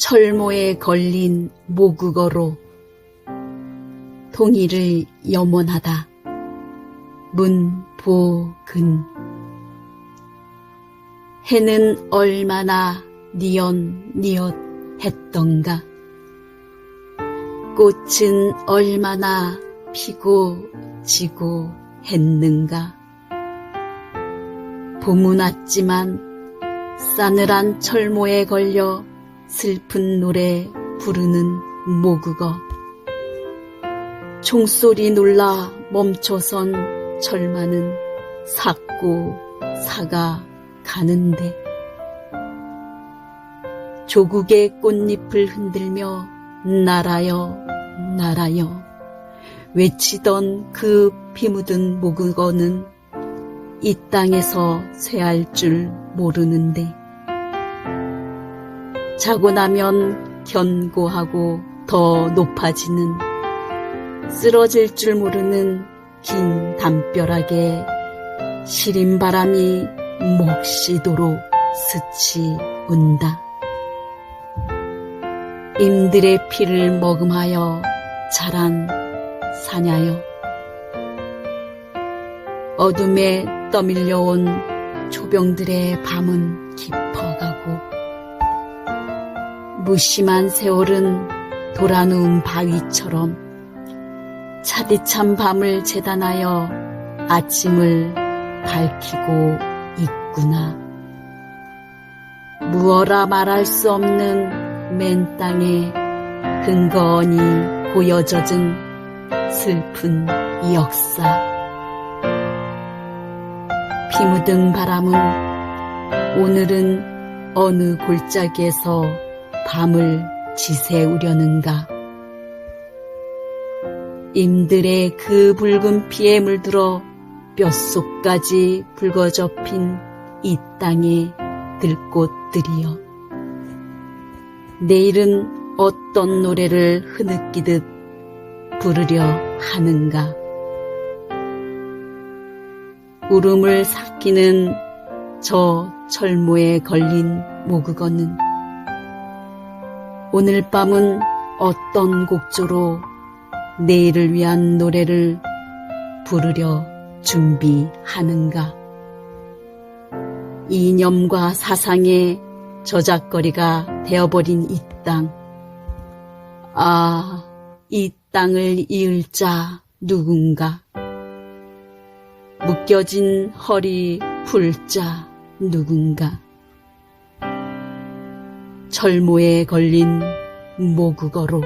철모에 걸린 모국어로 통일을 염원하다. 문보근. 해는 얼마나 니엇니엇 했던가. 꽃은 얼마나 피고 지고 했는가. 봄은 왔지만 싸늘한 철모에 걸려 슬픈 노래 부르는 모국어. 총소리 놀라 멈춰선 철마는 삭고 사가 가는데. 조국의 꽃잎을 흔들며 날아요 날아요. 외치던 그 피 묻은 모국어는 이 땅에서 쇠할 줄 모르는데 자고 나면 견고하고 더 높아지는 쓰러질 줄 모르는 긴 담벼락에 시린 바람이 몫이도록 스치 운다. 임들의 피를 머금하여 자란 사냐여. 어둠에 떠밀려온 조병들의 밤은 깊어가고 무심한 세월은 돌아누운 바위처럼 차디찬 밤을 재단하여 아침을 밝히고 있구나. 무어라 말할 수 없는 맨 땅에 근거니 고여 젖은 슬픈 역사. 피 묻은 바람은 오늘은 어느 골짜기에서 밤을 지새우려는가. 임들의 그 붉은 피에 물들어 뼛속까지 붉어접힌 이 땅의 들꽃들이여. 내일은 어떤 노래를 흐느끼듯 부르려 하는가. 울음을 삭히는 저 철모에 걸린 모국어는 오늘 밤은 어떤 곡조로 내일을 위한 노래를 부르려 준비하는가. 이념과 사상의 저작거리가 되어버린 이 땅. 아, 이 땅을 이을 자 누군가. 묶여진 허리 풀 자 누군가. 철모에 걸린 모국어로